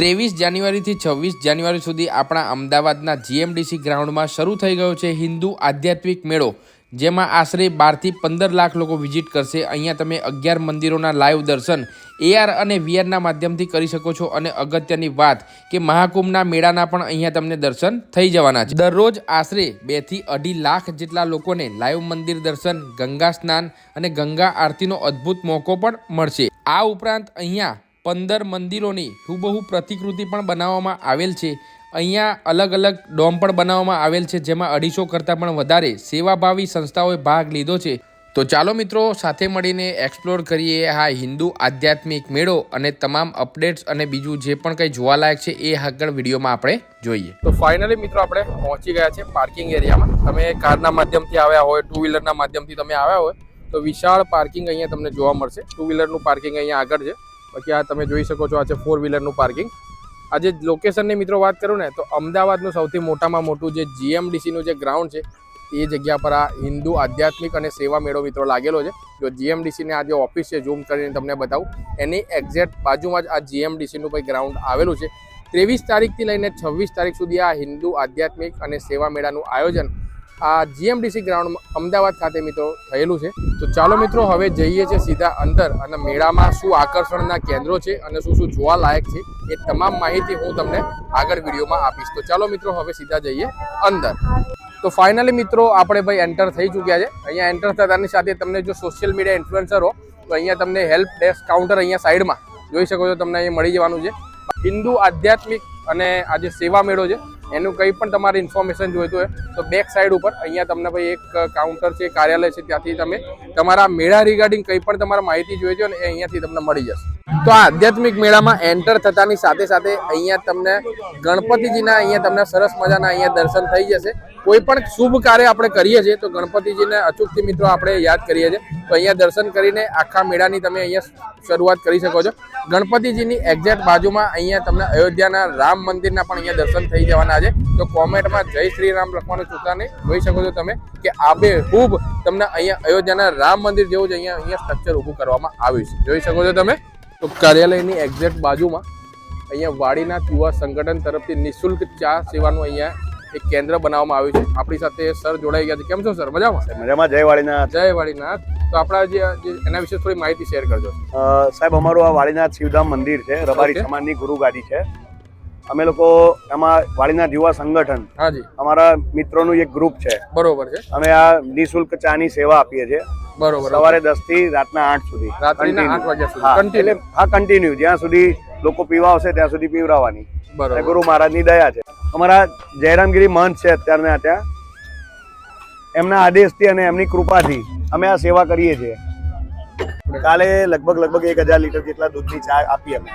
ત્રેવીસ જાન્યુઆરીથી છવ્વીસ જાન્યુઆરી સુધી આપણા અમદાવાદના જીએમડીસી ગ્રાઉન્ડમાં શરૂ થઈ ગયો છે હિન્દુ આધ્યાત્મિક મેળો, જેમાં આશરે બારથી પંદર લાખ લોકો વિઝિટ કરશે. અહીંયા તમે અગિયાર મંદિરોના લાઈવ દર્શન એઆર અને વીઆરના માધ્યમથી કરી શકો છો. અને અગત્યની વાત કે મહાકુંભના મેળાના પણ અહીંયા તમને દર્શન થઈ જવાના છે. દરરોજ આશરે બેથી અઢી લાખ જેટલા લોકોને લાઈવ મંદિર દર્શન, ગંગા સ્નાન અને ગંગા આરતીનો અદ્ભુત મોકો પણ મળશે. આ ઉપરાંત અહીંયા પંદર મંદિરોની હુબહુ પ્રતિકૃતિ પણ બનાવવામાં આવેલ છે. અહીંયા અલગ અલગ ડોમ પણ બનાવવામાં આવેલ છે, જેમાં અઢીસો કરતાં પણ વધારે સેવાભાવી સંસ્થાઓએ ભાગ લીધો છે. તો ચાલો મિત્રો, સાથે મળીને એક્સપ્લોર કરીએ આ હિન્દુ આધ્યાત્મિક મેળો અને તમામ અપડેટ્સ અને બીજું જે પણ કંઈ જોવાલાયક છે એ આગળ વિડીયોમાં આપણે જોઈએ. તો ફાઇનલી મિત્રો આપણે પહોંચી ગયા છે પાર્કિંગ એરિયામાં તમે કારના માધ્યમથી આવ્યા હોય ટુ વ્હીલરના માધ્યમથી તમે આવ્યા હોય, તો વિશાળ પાર્કિંગ અહીંયા તમને જોવા મળશે. ટુ વ્હીલરનું પાર્કિંગ અહીંયા આગળ છે. બાકી આ તમે જોઈ શકો છો, આ છે ફોર વ્હીલરનું પાર્કિંગ આજે લોકેશનની મિત્રો વાત કરું ને, તો અમદાવાદનું સૌથી મોટામાં મોટું જે જીએમડીસીનું જે ગ્રાઉન્ડ છે, એ જગ્યા પર આ હિન્દુ આધ્યાત્મિક અને સેવા મેળો મિત્રો લાગેલો છે. જો જીએમડીસીની આ જે ઓફિસ છે ઝૂમ કરીને તમને બતાવું. એની એક્ઝેક્ટ બાજુમાં જ આ જીએમડીસીનું કોઈ ગ્રાઉન્ડ આવેલું છે. ત્રેવીસ તારીખથી લઈને છવ્વીસ તારીખ સુધી આ હિન્દુ આધ્યાત્મિક અને સેવા મેળાનું આયોજન આ જીએમડીસી ગ્રાઉન્ડ અમદાવાદ ખાતે મિત્રો થયેલું છે. તો ચાલો મિત્રો હવે જઈએ છીએ સીધા અંદર અને મેળામાં શું આકર્ષણના કેન્દ્રો છે અને શું શું જોવા લાયક છે એ તમામ માહિતી હું તમને આગળ વિડીયોમાં આપીશ. તો ચાલો મિત્રો હવે સીધા જઈએ અંદર. તો ફાઇનલી મિત્રો આપણે ભાઈ એન્ટર થઈ ચૂક્યા છે. અહીંયા એન્ટર થતાની સાથે તમને જો સોશિયલ મીડિયા ઇન્ફ્લુએન્સર હો, તો અહીંયા તમને હેલ્પ ડેસ્ક કાઉન્ટર અહીંયા સાઈડમાં જોઈ શકો છો, તમને અહીંયા મળી જવાનું છે. હિન્દુ આધ્યાત્મિક અને આજે સેવા મેળો છે. એનું કંઈ પણ તમારે ઇન્ફોર્મેશન જોઈતું હોય, તો બેક સાઈડ ઉપર અહીંયા તમને ભાઈ એક કાઉન્ટર છે, કાર્યાલય છે, ત્યાંથી તમે તમારા મેળા રિગાર્ડિંગ કંઈ પણ તમારે માહિતી જોઈતી હોય ને એ અહીંયાથી તમને મળી જશે. તો આધ્યાત્મિક મેળામાં એન્ટર થતાની સાથે સાથે અહીંયા તમને ગણપતિજીના અહીંયા તમને સરસ મજાના અહીંયા દર્શન થઈ જશે. કોઈ પણ શુભ કાર્ય આપણે કરીએ છીએ તો ગણપતિજીને અચૂકથી મિત્રો આપણે યાદ કરીએ છીએ. તો અહીંયા દર્શન કરીને આખા મેળાની તમે અહીંયા શરૂઆત કરી શકો છો. ગણપતિજીની એક્ઝેક્ટ બાજુમાં અહીંયા તમને અયોધ્યાના રામ મંદિરના પણ અહીંયા દર્શન થઈ જવાના છે. તો કોમેન્ટમાં જય શ્રી રામ લખવાનું ચૂકતા જોઈ શકો છો તમે કે આબે ખૂબ તમને અહીંયા અયોધ્યાના રામ મંદિર જેવું જ અહીંયા અહીંયા સ્ટ્રક્ચર ઊભું કરવામાં આવ્યું છે. જોઈ શકો છો તમે? તો કાર્યાલયની એક્ઝેક્ટ બાજુમાં અહીંયા વાડીનાથ યુવા સંગઠન તરફથી નિઃશુલ્ક ચા સેવાનું અહીંયા એક કેન્દ્ર બનાવવામાં આવ્યું છે. આપણી સાથે સર જોડાઈ ગયા છે. કેમ છો સર? મજામાં? મજામાં. જય વાળીનાથ જય વાડીનાથ. તો આપણા જે એના વિશે થોડી માહિતી શેર કરજો સાહેબ અમારું આ વાળીનાથ શિવધામ મંદિર છે. રબારી. સમાજની ગુરુ ગાદી છે. અમે લોકો એમાં વાળીનાથ યુવા સંગઠન હાજી અમારા મિત્રોનું એક ગ્રુપ છે. બરોબર છે. અમે આ નિઃશુલ્ક ચાની સેવા આપીએ છીએ. બરોબર સવારે દસથી રાતના આઠ સુધી. રાત્રિના આઠ વાગ્યા સુધી. હા, કન્ટિન્યુ એટલે હા કન્ટિન્યુ જ્યાં સુધી લોકો પીવા આવશે ત્યાં સુધી પીવડાવવાની. બરોબર. ગુરુ મહારાજની દયા છે. અમારા જયરામગીરી મહંત છે અત્યારના ત્યાં. એમના આદેશથી અને એમની કૃપાથી અમે આ સેવા કરીએ છીએ. કાલે લગભગ લગભગ એક હજાર લીટર જેટલા દૂધની ચા આપી અમે.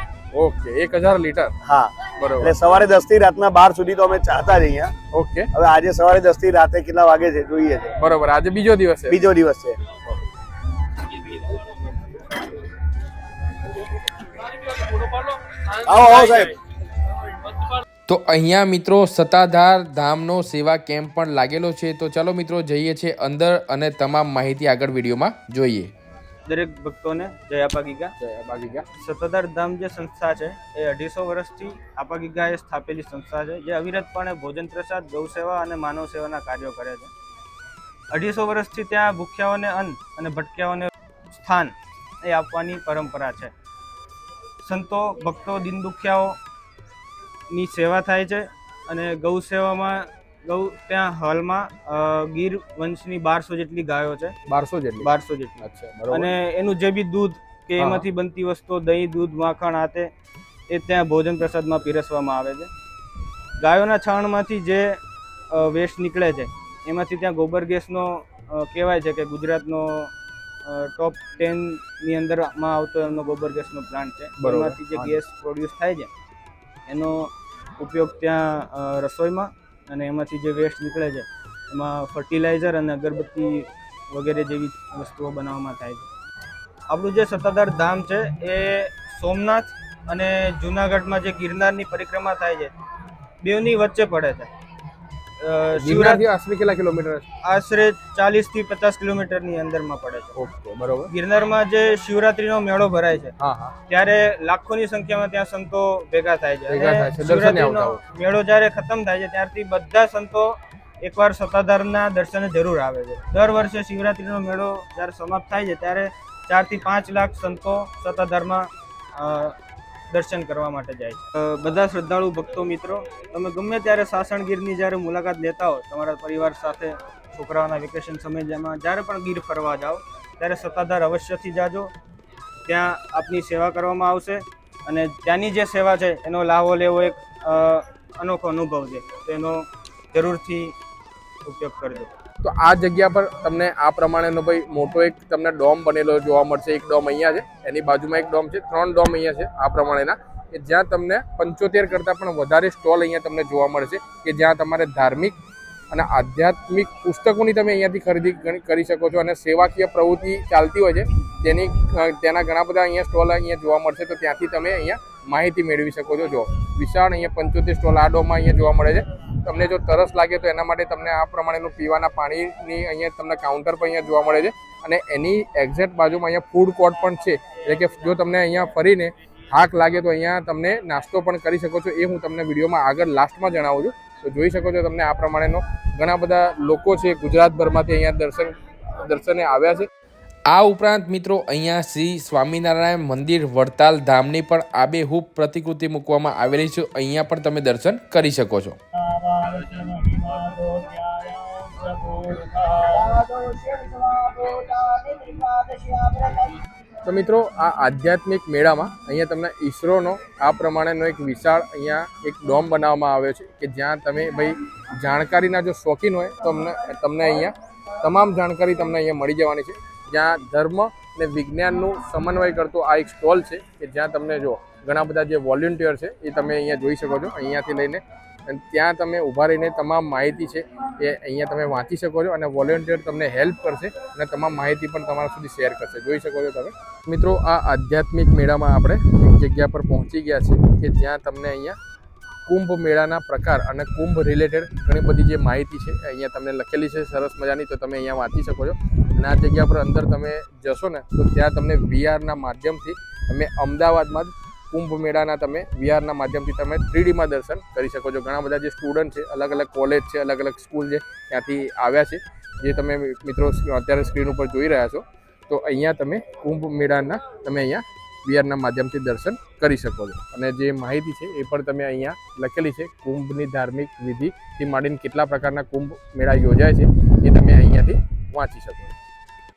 ઓકે એક હજાર લીટર? હા. બરોબર. એટલે સવારે દસથી રાતના બાર સુધી તો અમે ચાહતા જ અહીંયા. ઓકે. હવે આજે સવારે દસથી રાતે કેટલા વાગે છે જોઈએ છે. બરોબર આજે બીજો દિવસ છે. બીજો દિવસ છે. આવો આવો સાહેબ. તો અહીંયા મિત્રો સત્તાધાર ધામનો સેવા કેમ્પ પણ લાગેલો છે. તો ચાલો મિત્રો જઈએ છીએ અંદર અને તમામ માહિતી આગળ વિડીયોમાં જોઈએ. દરેક ભક્તોને જય પાગીગા ગીગા. બાકી સત્તાધાર ધામ જે સંસ્થા છે એ અઢીસો વર્ષથી આપા ગીગાએ સ્થાપેલી સંસ્થા છે જે અવિરતપણે ભોજન પ્રસાદ ગૌ સેવા અને માનવ સેવાના કાર્યો કરે છે. અઢીસો વર્ષથી ત્યાં ભૂખ્યાઓને અન્ન અને ભટક્યાઓને સ્થાન એ આપવાની પરંપરા છે. સંતો ભક્તો દિન દુખ્યાઓની સેવા થાય છે અને ગૌ સેવામાં ગૌ ત્યાં હાલમાં ગીર વંશની બારસો જેટલી ગાયો છે. બારસો જેટલી? બારસો જેટલી. અને એનું જે બી દૂધ કે એમાંથી બનતી વસ્તુઓ દહીં દૂધ માખણ આતે એ ત્યાં ભોજન પ્રસાદમાં પીરસવામાં આવે છે. ગાયોના છાણમાંથી જે વેસ્ટ નીકળે છે એમાંથી ત્યાં ગોબર ગેસનો કહેવાય છે કે ગુજરાતનો ટોપ ટેનની અંદરમાં આવતો એમનો ગોબર ગેસનો પ્લાન્ટ છે. એમાંથી જે ગેસ પ્રોડ્યુસ થાય છે એનો ઉપયોગ ત્યાં રસોઈમાં અને એમાંથી જે વેસ્ટ નીકળે છે એમાં ફર્ટિલાઇઝર અને અગરબત્તી વગેરે જેવી વસ્તુઓ બનાવવામાં થાય છે. આપણું જે સત્તાધાર ધામ છે એ સોમનાથ અને જુનાગઢમાં જે ગિરનારની પરિક્રમા થાય છે બેની વચ્ચે પડે છે. ગિરનારથી આશરે કેટલા કિલોમીટર આશરે ચાલીસથી પચાસ કિલોમીટરની અંદરમાં પડે છે. ઓકે બરોબર. ગિરનારમાં જે શિવરાત્રીનો મેળો ભરાય છે ત્યારે લાખોની સંખ્યામાં ત્યાં સંતો ભેગા થાય છે. શિવરાત્રીનો મેળો જ્યારે ખતમ થાય છે ત્યારથી બધા સંતો એકવાર સત્તાધારના દર્શને જરૂર આવે છે. દર વર્ષે શિવરાત્રીનો મેળો જ્યારે સમાપ્ત થાય છે ત્યારે ચારથી પાંચ લાખ સંતો સત્તાધારમાં દર્શન કરવા માટે જાય છે. બધા શ્રદ્ધાળુ ભક્તો મિત્રો, તમે ગમે ત્યારે સાસણગીરની જ્યારે મુલાકાત લેતા હો, તમારા પરિવાર સાથે, છોકરાઓના વેકેશન સમયમાં જ્યારે પણ ગીર ફરવા જાઓ, ત્યારે સત્તાધાર અવશ્યથી જાજો. ત્યાં આપની સેવા કરવામાં આવશે અને ત્યાંની જે સેવા છે, એનો લાવો લેવો એક અનોખો અનુભવ છે. તો એનો જરૂરથી ઉપયોગ કરજો. તો આ જગ્યા પર તમને આ પ્રમાણેનો ભાઈ મોટો એક તમને ડોમ બનેલો જોવા મળશે. એક ડોમ અહીંયા છે, એની બાજુમાં એક ડોમ છે, ત્રણ ડોમ અહીંયા છે આ પ્રમાણેના, કે જ્યાં તમને પંચોતેર કરતાં પણ વધારે સ્ટોલ અહીંયા તમને જોવા મળશે, કે જ્યાં તમારે ધાર્મિક અને આધ્યાત્મિક પુસ્તકોની તમે અહીંયાથી ખરીદી કરી શકો છો અને સેવાકીય પ્રવૃત્તિ ચાલતી હોય છે, તેની, તેના ઘણા બધા અહીંયા સ્ટોલ અહીંયા જોવા મળશે, તો ત્યાંથી તમે અહીંયા માહિતી મેળવી શકો છો જો વિશાળ અહીંયા પંચોતેર સ્ટોલ આડોમાં અહીંયા જોવા મળે છે. તમને જો તરસ લાગે તો એના માટે તમને આ પ્રમાણેનું પીવાના પાણીની અહીંયા તમને કાઉન્ટર પણ અહીંયા જોવા મળે છે. અને એની એક્ઝેક્ટ બાજુમાં અહીંયા ફૂડ કોર્ટ પણ છે. એટલે કે જો તમને અહીંયા ફરીને હાક લાગે તો અહીંયા તમને નાસ્તો પણ કરી શકો છો. એ હું તમને વિડીયોમાં આગળ લાસ્ટમાં જણાવું છું. તો જોઈ શકો છો તમને આ પ્રમાણેનો ઘણા બધા લોકો છે ગુજરાતભરમાંથી અહીંયા દર્શન દર્શને આવ્યા છે. આ ઉપરાંત મિત્રો અહીંયા શ્રી સ્વામિનારાયણ મંદિર વડતાલ ધામની પણ આબેહૂબ પ્રતિકૃતિ મૂકવામાં આવેલી છે. અહીંયા પણ તમે દર્શન કરી શકો છો. તો મિત્રો, આ આધ્યાત્મિક મેળામાં અહીંયા તમને ઈસરોનો આ પ્રમાણેનો એક વિશાળ અહીંયા એક ડોમ બનાવવામાં આવ્યો છે કે જ્યાં તમે ભાઈ જાણકારીના જો શોખીન હોય તો તમને તમને અહીંયા તમામ જાણકારી તમને અહીંયા મળી જવાની છે. જ્યાં ધર્મ અને વિજ્ઞાનનું સમન્વય કરતો આ એક સ્ટોલ છે કે જ્યાં તમને જો ઘણા બધા જે વોલ્યુન્ટિયર છે એ તમે અહીંયા જોઈ શકો છો, અહીંયાથી લઈને. અને ત્યાં તમે ઊભા રહીને તમામ માહિતી છે એ અહીંયા તમે વાંચી શકો છો અને વોલેન્ટિયર તમને હેલ્પ કરશે અને તમામ માહિતી પણ તમારા સુધી શેર કરશે. જોઈ શકો છો તમે? મિત્રો, આ આધ્યાત્મિક મેળામાં આપણે એક જગ્યા પર પહોંચી ગયા છે કે જ્યાં તમને અહીંયા કુંભ મેળાના પ્રકાર અને કુંભ રિલેટેડ ઘણી બધી જે માહિતી છે અહીંયા તમને લખેલી છે. સરસ મજાની, તો તમે અહીંયા વાંચી શકો છો. અને આ જગ્યા પર અંદર તમે જશો ને, તો ત્યાં તમને વીઆરના માધ્યમથી તમે અમદાવાદમાં જ કુંભ મેળાના તમે વીઆરના માધ્યમથી તમે થ્રીડીમાં દર્શન કરી શકો છો. ઘણા બધા જે સ્ટુડન્ટ છે, અલગ અલગ કોલેજ છે, અલગ અલગ સ્કૂલ છે, ત્યાંથી આવ્યા છે. જે તમે મિત્રો અત્યારે સ્ક્રીન ઉપર જોઈ રહ્યા છો, તો અહીંયા તમે કુંભ મેળાના તમે અહીંયા વીઆરના માધ્યમથી દર્શન કરી શકો છો. અને જે માહિતી છે એ પણ તમે અહીંયા લખેલી છે, કુંભની ધાર્મિક વિધિથી માંડીને કેટલા પ્રકારના કુંભ મેળા યોજાય છે એ તમે અહીંયાથી વાંચી શકો છો.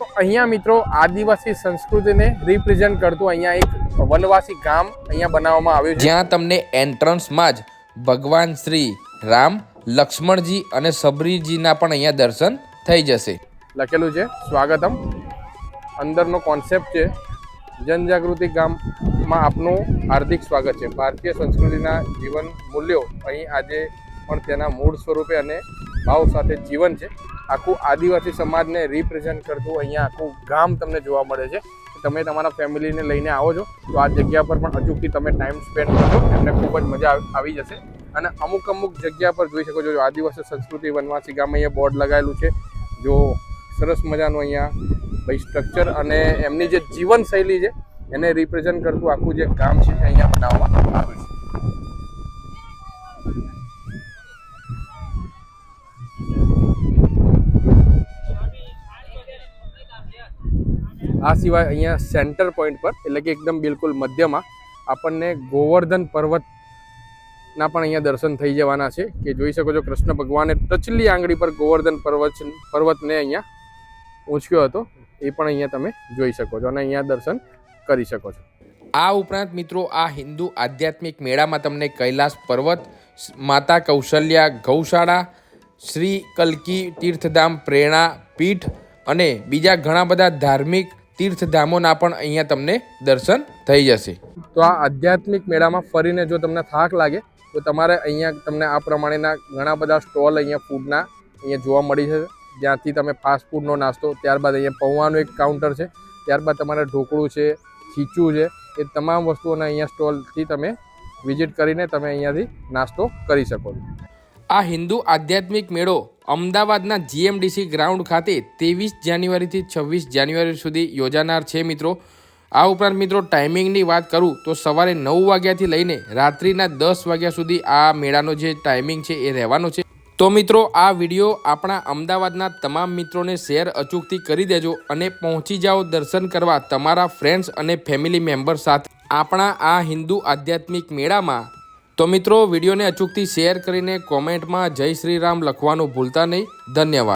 તો અહીંયા મિત્રો આદિવાસી સંસ્કૃતિને રિપ્રેઝેન્ટ કરતું અહીંયા એક વનવાસી ગામ અહીંયા બનાવવામાં આવ્યું છે. જ્યાં તમને એન્ટ્રન્સમાં જ ભગવાન શ્રી રામ લક્ષ્મણજી અને સબરીજીના પણ અહીંયા દર્શન થઈ જશે. લખેલું છે. સ્વાગતમ. અંદરનો કોન્સેપ્ટ છે. જનજાગૃતિ ગામમાં આપનું હાર્દિક સ્વાગત છે. ભારતીય સંસ્કૃતિના જીવન મૂલ્યો અહીં આજે પણ તેના મૂળ સ્વરૂપે અને ભાવ સાથે જીવન છે. આખું આદિવાસી સમાજને રિપ્રેઝેન્ટ કરતું અહીંયા આખું ગામ તમને જોવા મળે છે. તમે તમારા ફેમિલીને લઈને આવો છો, તો આ જગ્યા પર પણ અચૂકથી તમે ટાઈમ સ્પેન્ડ કરશો એમને ખૂબ જ મજા આવી- જશે. અને અમુક અમુક જગ્યા પર જોઈ શકો છો આદિવાસી સંસ્કૃતિ વનવાસી ગામ અહીંયા બોર્ડ લગાવેલું છે. જો સરસ મજાનું અહીંયા ભાઈ સ્ટ્રક્ચર અને એમની જે જીવનશૈલી છે, એને રિપ્રેઝેન્ટ કરતું આખું જે ગામ છે અહીંયા બનાવવામાં આવ્યું છે આ સિવાય અહીંયા સેન્ટર પોઈન્ટ પર, એટલે કે એકદમ બિલકુલ મધ્યમાં, આપણને ગોવર્ધન પર્વતના પણ અહીંયા દર્શન થઈ જવાના છે, કે જોઈ શકો છો કૃષ્ણ ભગવાને ટચલી આંગળી પર ગોવર્ધન પર્વત, પર્વતને અહીંયા ઊંચક્યો હતો, એ પણ અહીંયા તમે જોઈ શકો છો અને અહીંયા દર્શન કરી શકો છો. આ ઉપરાંત મિત્રો, આ હિન્દુ આધ્યાત્મિક મેળામાં તમને કૈલાસ પર્વત, માતા કૌશલ્યા ગૌશાળા, શ્રી કલ્કી તીર્થધામ પ્રેરણા પીઠ અને બીજા ઘણા બધા ધાર્મિક તીર્થધામોના પણ અહીંયા તમને દર્શન થઈ જશે. તો આ આધ્યાત્મિક મેળામાં ફરીને જો તમને થાક લાગે, તો તમારે અહીંયા તમને આ પ્રમાણેના ઘણા બધા સ્ટોલ અહીંયા ફૂડના અહીંયા જોવા મળી છે જ્યાંથી તમે ફાસ્ટ ફૂડનો નાસ્તો, ત્યારબાદ અહીંયા પૌવાનું એક કાઉન્ટર છે, ત્યારબાદ તમારે ઢોકળું છે, ખીચું છે, એ તમામ વસ્તુઓના અહીંયા સ્ટોલથી તમે વિઝિટ કરીને તમે અહીંયાથી નાસ્તો કરી શકો આ હિન્દુ આધ્યાત્મિક મેળો અમદાવાદના જીએમડીસી ગ્રાઉન્ડ ખાતે ત્રેવીસ જાન્યુઆરીથી છવ્વીસ જાન્યુઆરી સુધી યોજાનાર છે મિત્રો. આ ઉપરાંત મિત્રો ટાઈમિંગની વાત કરું તો સવારે નવ વાગ્યાથી લઈને રાત્રિના દસ વાગ્યા સુધી આ મેળાનો જે ટાઈમિંગ છે એ રહેવાનો છે. તો મિત્રો આ વીડિયો આપણા અમદાવાદના તમામ મિત્રોને શેર અચૂકથી કરી દેજો અને પહોંચી જાઓ દર્શન કરવા તમારા ફ્રેન્ડ્સ અને ફેમિલી મેમ્બર સાથે. આપણા આ હિન્દુ આધ્યાત્મિક મેળામાં તો મિત્રો વિડીયોને અચૂકથી શેર કરીને કોમેન્ટમાં જય શ્રી રામ લખવાનું ભૂલતા નહીં. ધન્યવાદ.